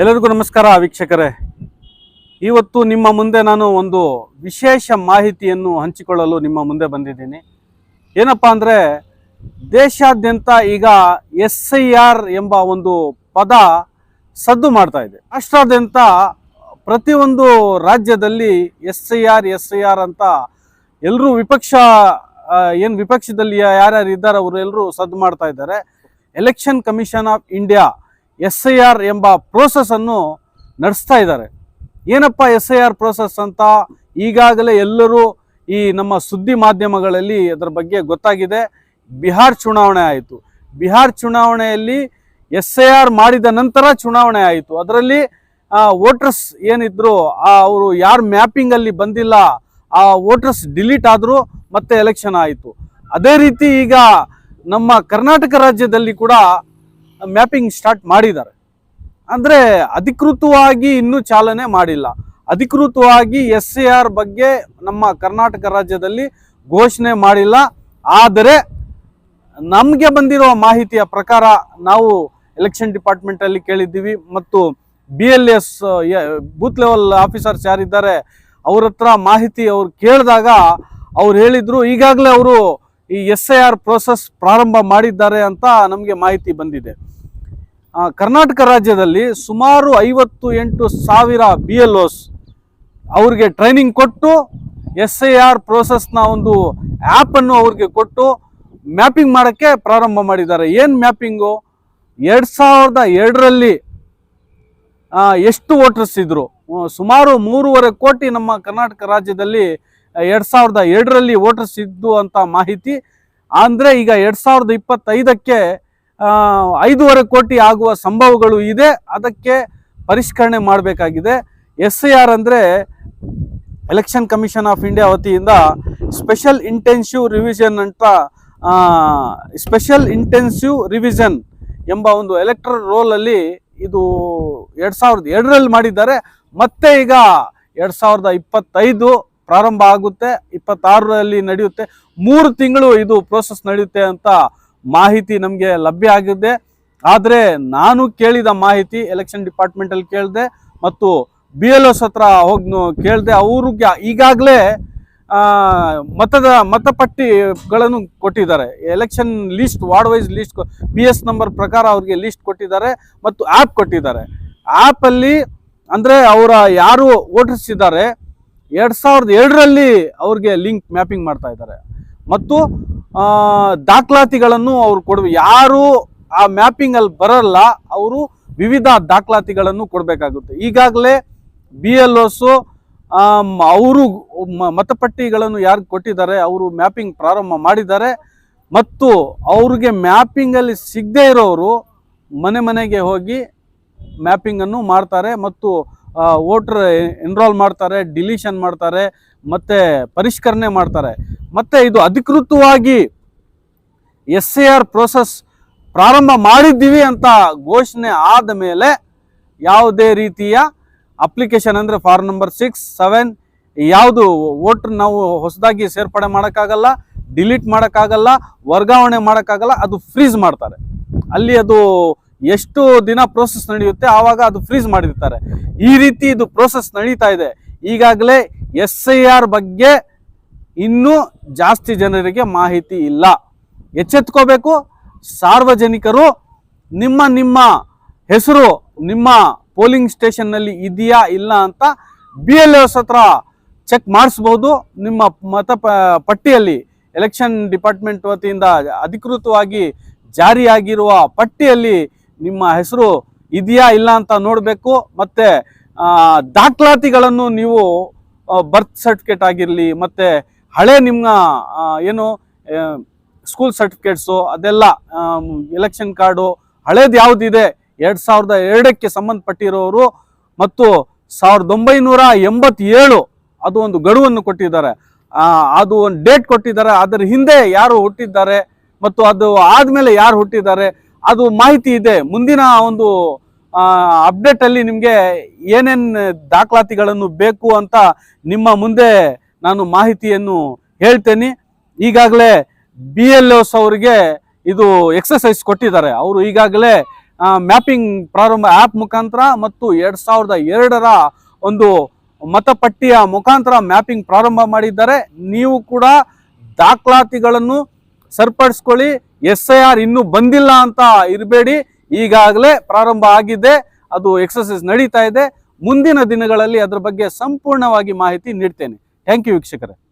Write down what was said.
ಎಲ್ಲರಿಗೂ ನಮಸ್ಕಾರ ವೀಕ್ಷಕರೇ. ಇವತ್ತು ನಿಮ್ಮ ಮುಂದೆ ನಾನು ಒಂದು ವಿಶೇಷ ಮಾಹಿತಿಯನ್ನು ಹಂಚಿಕೊಳ್ಳಲು ನಿಮ್ಮ ಮುಂದೆ ಬಂದಿದ್ದೀನಿ. ಏನಪ್ಪ ಅಂದರೆ ದೇಶಾದ್ಯಂತ ಈಗ ಎಸ್ ಐ ಆರ್ ಎಂಬ ಒಂದು ಪದ ಸದ್ದು ಮಾಡ್ತಾ ಇದೆ. ರಾಷ್ಟ್ರಾದ್ಯಂತ ಪ್ರತಿಯೊಂದು ರಾಜ್ಯದಲ್ಲಿ S I R S I R ಅಂತ ಎಲ್ಲರೂ ವಿಪಕ್ಷ ಏನು ವಿಪಕ್ಷದಲ್ಲಿ ಯಾರ್ಯಾರು ಇದ್ದಾರೆ ಅವರು ಎಲ್ಲರೂ ಸದ್ದು ಮಾಡ್ತಾ ಇದ್ದಾರೆ. Election commission of India S I R ಎಂಬ ಪ್ರೋಸೆಸ್ ಅನ್ನು ನಡೆಸ್ತಾ ಇದ್ದಾರೆ. ಏನಪ್ಪ ಎಸ್ ಐ ಆರ್ ಪ್ರೋಸೆಸ್ ಅಂತ? ಈಗಾಗಲೇ ಎಲ್ಲರೂ ಈ ನಮ್ಮ ಸುದ್ದಿ ಮಾಧ್ಯಮಗಳಲ್ಲಿ ಅದರ ಬಗ್ಗೆ ಗೊತ್ತಾಗಿದೆ. ಬಿಹಾರ್ ಚುನಾವಣೆ ಆಯಿತು. ಬಿಹಾರ್ ಚುನಾವಣೆಯಲ್ಲಿ ಎಸ್ ಐ ಆರ್ ಮಾಡಿದ ನಂತರ ಚುನಾವಣೆ ಆಯಿತು. ಅದರಲ್ಲಿ ವೋಟರ್ಸ್ ಏನಿದ್ರು ಅವರು ಯಾರು ಮ್ಯಾಪಿಂಗ್ ಅಲ್ಲಿ ಬಂದಿಲ್ಲ, ಆ, ವೋಟರ್ಸ್ ಡಿಲೀಟ್ ಆದ್ರು ಮತ್ತೆ ಎಲೆಕ್ಷನ್ ಆಯಿತು. ಅದೇ ರೀತಿ ಈಗ ನಮ್ಮ ಕರ್ನಾಟಕ ರಾಜ್ಯದಲ್ಲಿ ಕೂಡ ಮ್ಯಾಪಿಂಗ್ ಸ್ಟಾರ್ಟ್ ಮಾಡಿದ್ದಾರೆ. ಅಂದರೆ ಅಧಿಕೃತವಾಗಿ ಇನ್ನೂ ಚಾಲನೆ ಮಾಡಿಲ್ಲ. ಅಧಿಕೃತವಾಗಿ ಎಸ್ ಎ ಆರ್ ಬಗ್ಗೆ ನಮ್ಮ ಕರ್ನಾಟಕ ರಾಜ್ಯದಲ್ಲಿ ಘೋಷಣೆ ಮಾಡಿಲ್ಲ. ಆದರೆ ನಮಗೆ ಬಂದಿರೋ ಮಾಹಿತಿಯ ಪ್ರಕಾರ ನಾವು ಎಲೆಕ್ಷನ್ ಡಿಪಾರ್ಟ್ಮೆಂಟಲ್ಲಿ ಕೇಳಿದ್ದೀವಿ ಮತ್ತು B L S booth level officers ಯಾರಿದ್ದಾರೆ, ಅವ್ರ ಹತ್ರ ಮಾಹಿತಿ ಅವ್ರು ಕೇಳಿದಾಗ ಅವ್ರು ಹೇಳಿದ್ರು. ಈಗಾಗಲೇ ಅವರು ಈ ಎಸ್ ಐ ಆರ್ ಪ್ರೋಸೆಸ್ ಪ್ರಾರಂಭ ಮಾಡಿದ್ದಾರೆ ಅಂತ ನಮಗೆ ಮಾಹಿತಿ ಬಂದಿದೆ. ಕರ್ನಾಟಕ ರಾಜ್ಯದಲ್ಲಿ ಸುಮಾರು ಐವತ್ತು ಎಂಟು ಸಾವಿರ ಬಿ ಎಲ್ ಓಸ್ ಅವ್ರಿಗೆ ಟ್ರೈನಿಂಗ್ ಕೊಟ್ಟು ಎಸ್ ಐ ಆರ್ ಪ್ರೋಸೆಸ್ನ ಒಂದು ಆ್ಯಪನ್ನು ಅವ್ರಿಗೆ ಕೊಟ್ಟು ಮ್ಯಾಪಿಂಗ್ ಮಾಡೋಕ್ಕೆ ಪ್ರಾರಂಭ ಮಾಡಿದ್ದಾರೆ. ಏನು ಮ್ಯಾಪಿಂಗು ಎರಡು ಸಾವಿರದ ಎರಡರಲ್ಲಿ ಎಷ್ಟು ವೋಟರ್ಸ್ ಇದ್ರು? ಸುಮಾರು ಮೂರುವರೆ ಕೋಟಿ ನಮ್ಮ ಕರ್ನಾಟಕ ರಾಜ್ಯದಲ್ಲಿ ಎರಡು ಸಾವಿರದ ಎರಡರಲ್ಲಿ ವೋಟರ್ಸ್ ಇದ್ದು ಅಂತ ಮಾಹಿತಿ. ಅಂದರೆ ಈಗ ಎರಡು ಸಾವಿರದ ಇಪ್ಪತ್ತೈದಕ್ಕೆ ಐದೂವರೆ ಕೋಟಿ ಆಗುವ ಸಂಭವಗಳು ಇದೆ. ಅದಕ್ಕೆ ಪರಿಷ್ಕರಣೆ ಮಾಡಬೇಕಾಗಿದೆ. ಎಸ್ ಐ ಆರ್ ಅಂದರೆ ಎಲೆಕ್ಷನ್ ಕಮಿಷನ್ ಆಫ್ ಇಂಡಿಯಾ ವತಿಯಿಂದ ಸ್ಪೆಷಲ್ ಇಂಟೆನ್ಸಿವ್ ರಿವಿಷನ್ ಅಂತ ಸ್ಪೆಷಲ್ ಇಂಟೆನ್ಸಿವ್ ರಿವಿಷನ್ ಎಂಬ ಒಂದು ಎಲೆಕ್ಟ್ರಲ್ ರೋಲಲ್ಲಿ ಇದು ಎರಡು ಸಾವಿರದ ಎರಡರಲ್ಲಿ ಮಾಡಿದ್ದಾರೆ. ಮತ್ತೆ ಈಗ ಎರಡು ಸಾವಿರದ ಇಪ್ಪತ್ತೈದು ಪ್ರಾರಂಭ ಆಗುತ್ತೆ, ಇಪ್ಪತ್ತಾರರಲ್ಲಿ ನಡೆಯುತ್ತೆ. ಮೂರು ತಿಂಗಳು ಇದು ಪ್ರೋಸೆಸ್ ನಡೆಯುತ್ತೆ ಅಂತ ಮಾಹಿತಿ ನಮಗೆ ಲಭ್ಯ ಆಗಿದೆ. ಆದರೆ ನಾನು ಕೇಳಿದ ಮಾಹಿತಿ ಎಲೆಕ್ಷನ್ ಡಿಪಾರ್ಟ್ಮೆಂಟಲ್ಲಿ ಕೇಳಿದೆ ಮತ್ತು ಬಿ ಎಲ್ ಎಸ್ ಹತ್ರ ಹೋಗಿ ಕೇಳಿದೆ ಅವ್ರಿಗೆ ಈಗಾಗಲೇ ಮತದ, ಮತಪಟ್ಟಿಗಳನ್ನು ಕೊಟ್ಟಿದ್ದಾರೆ. Election list ward wise list B S number ಪ್ರಕಾರ ಅವ್ರಿಗೆ ಲಿಸ್ಟ್ ಕೊಟ್ಟಿದ್ದಾರೆ ಮತ್ತು ಆ್ಯಪ್ ಕೊಟ್ಟಿದ್ದಾರೆ. ಆ್ಯಪಲ್ಲಿ ಅಂದರೆ ಅವರ ಯಾರು ವೋಟರ್ಸ್ ಎರಡು ಸಾವಿರದ ಎರಡರಲ್ಲಿ ಅವ್ರಿಗೆ ಲಿಂಕ್ ಮ್ಯಾಪಿಂಗ್ ಮಾಡ್ತಾ ಇದ್ದಾರೆ. ಮತ್ತು ದಾಖಲಾತಿಗಳನ್ನು ಅವ್ರು ಕೊಡ ಯಾರು ಆ ಮ್ಯಾಪಿಂಗ್ ಅಲ್ಲಿ ಬರಲ್ಲ, ಅವರು ವಿವಿಧ ದಾಖಲಾತಿಗಳನ್ನು ಕೊಡಬೇಕಾಗುತ್ತೆ. ಈಗಾಗಲೇ ಬಿ ಎಲ್ ಓಸು ಅವರು ಮತಪಟ್ಟಿಗಳನ್ನು ಯಾರು ಕೊಟ್ಟಿದ್ದಾರೆ, ಅವರು ಮ್ಯಾಪಿಂಗ್ ಪ್ರಾರಂಭ ಮಾಡಿದ್ದಾರೆ. ಮತ್ತು ಅವ್ರಿಗೆ ಮ್ಯಾಪಿಂಗಲ್ಲಿ ಸಿಗದೇ ಇರೋರು ಮನೆ ಮನೆಗೆ ಹೋಗಿ ಮ್ಯಾಪಿಂಗನ್ನು ಮಾಡ್ತಾರೆ. ಮತ್ತು ವೋಟ್ರ್ ಎನ್ರೋಲ್ ಮಾಡ್ತಾರೆ ಡಿಲೀಷನ್ ಮಾಡ್ತಾರೆ, ಮತ್ತು ಪರಿಷ್ಕರಣೆ ಮಾಡ್ತಾರೆ. ಮತ್ತು ಇದು ಅಧಿಕೃತವಾಗಿ ಎಸ್ ಪ್ರೋಸೆಸ್ ಪ್ರಾರಂಭ ಮಾಡಿದ್ದೀವಿ ಅಂತ ಘೋಷಣೆ ಆದ ಮೇಲೆ ಯಾವುದೇ ರೀತಿಯ ಅಪ್ಲಿಕೇಶನ್ ಅಂದರೆ ಫಾರ್ಮ್ ನಂಬರ್ ಸಿಕ್ಸ್ ಸೆವೆನ್ ಯಾವುದು ವೋಟ್ರ್ ನಾವು ಹೊಸದಾಗಿ ಸೇರ್ಪಡೆ ಮಾಡೋಕ್ಕಾಗಲ್ಲ ಡಿಲೀಟ್ ಮಾಡೋಕ್ಕಾಗಲ್ಲ, ವರ್ಗಾವಣೆ ಮಾಡೋಕ್ಕಾಗಲ್ಲ, ಅದು ಫ್ರೀಸ್ ಮಾಡ್ತಾರೆ. ಅಲ್ಲಿ ಅದು ಎಷ್ಟು ದಿನ ಪ್ರೋಸೆಸ್ ನಡೆಯುತ್ತೆ, ಆವಾಗ ಅದು ಫ್ರೀಸ್ ಮಾಡಿರ್ತಾರೆ. ಈ ರೀತಿ ಇದು ಪ್ರೋಸೆಸ್ ನಡೀತಾ ಇದೆ. ಈಗಾಗಲೇ ಎಸ್ ಐ ಆರ್ ಬಗ್ಗೆ ಇನ್ನೂ ಜಾಸ್ತಿ ಜನರಿಗೆ ಮಾಹಿತಿ ಇಲ್ಲ. ಎಚ್ಚೆತ್ಕೋಬೇಕು, ಸಾರ್ವಜನಿಕರು, ನಿಮ್ಮ ನಿಮ್ಮ ಹೆಸರು, ನಿಮ್ಮ ಪೋಲಿಂಗ್ ಸ್ಟೇಷನ್ನಲ್ಲಿ ಇದೆಯಾ ಇಲ್ಲ ಅಂತ ಬಿ ಎಲ್ ಎಸ್ ಹತ್ರ ಚೆಕ್ ಮಾಡಿಸ್ಬೋದು. ನಿಮ್ಮ ಮತ ಪಟ್ಟಿಯಲ್ಲಿ ಎಲೆಕ್ಷನ್ ಡಿಪಾರ್ಟ್ಮೆಂಟ್ ವತಿಯಿಂದ ಅಧಿಕೃತವಾಗಿ ಜಾರಿಯಾಗಿರುವ ಪಟ್ಟಿಯಲ್ಲಿ ನಿಮ್ಮ ಹೆಸರು ಇದೆಯಾ ಇಲ್ಲ ಅಂತ ನೋಡಬೇಕು. ಮತ್ತು ದಾಖಲಾತಿಗಳನ್ನು ನೀವು ಬರ್ತ್ ಸರ್ಟಿಫಿಕೇಟ್ ಆಗಿರಲಿ, ಮತ್ತು ಹಳೆ ನಿಮ್ಮ ಏನು ಸ್ಕೂಲ್ ಸರ್ಟಿಫಿಕೇಟ್ಸು ಅದೆಲ್ಲ ಎಲೆಕ್ಷನ್ ಕಾರ್ಡು ಹಳೇದು ಯಾವುದಿದೆ? ಎರಡು ಸಾವಿರದ ಎರಡಕ್ಕೆ ಸಂಬಂಧಪಟ್ಟಿರೋರು ಮತ್ತು ಸಾವಿರದ ಒಂಬೈನೂರ ಎಂಬತ್ತೇಳು ಅದು ಒಂದು ಗಡುವನ್ನು ಕೊಟ್ಟಿದ್ದಾರೆ. ಅದು ಒಂದು ಡೇಟ್ ಕೊಟ್ಟಿದ್ದಾರೆ. ಅದರ ಹಿಂದೆ ಯಾರು ಹುಟ್ಟಿದ್ದಾರೆ ಮತ್ತು ಅದು ಆದಮೇಲೆ ಯಾರು ಹುಟ್ಟಿದ್ದಾರೆ? ಅದು ಮಾಹಿತಿ ಇದೆ. ಮುಂದಿನ ಒಂದು ಅಪ್ಡೇಟ್ ಅಲ್ಲಿ ನಿಮಗೆ ಏನೇನು ದಾಖಲಾತಿಗಳನ್ನು ಬೇಕು ಅಂತ ನಿಮ್ಮ ಮುಂದೆ ನಾನು ಮಾಹಿತಿಯನ್ನು ಹೇಳ್ತೇನೆ. ಈಗಾಗಲೇ ಬಿ ಎಲ್ ಎಸ್ ಅವರಿಗೆ ಇದು ಎಕ್ಸಸೈಸ್ ಕೊಟ್ಟಿದ್ದಾರೆ. ಅವರು ಈಗಾಗಲೇ ಮ್ಯಾಪಿಂಗ್ ಪ್ರಾರಂಭ ಆ್ಯಪ್ ಮುಖಾಂತರ ಮತ್ತು ಎರಡು ಸಾವಿರದ ಎರಡರ ಒಂದು ಮತಪಟ್ಟಿಯ ಮುಖಾಂತರ ಮ್ಯಾಪಿಂಗ್ ಪ್ರಾರಂಭ ಮಾಡಿದ್ದಾರೆ. ನೀವು ಕೂಡ ದಾಖಲಾತಿಗಳನ್ನು ಸರಿಪಡಿಸ್ಕೊಳ್ಳಿ. ಎಸ್ ಐ ಆರ್ ಇನ್ನೂ ಬಂದಿಲ್ಲ ಅಂತ ಇರಬೇಡಿ. ಈಗಾಗಲೇ ಪ್ರಾರಂಭ ಆಗಿದೆ. ಅದು ಎಕ್ಸಸೈಸ್ ನಡೀತಾ ಇದೆ. ಮುಂದಿನ ದಿನಗಳಲ್ಲಿ ಅದರ ಬಗ್ಗೆ ಸಂಪೂರ್ಣವಾಗಿ ಮಾಹಿತಿ ನೀಡ್ತೇನೆ. ಥ್ಯಾಂಕ್ ಯು ವೀಕ್ಷಕರೇ.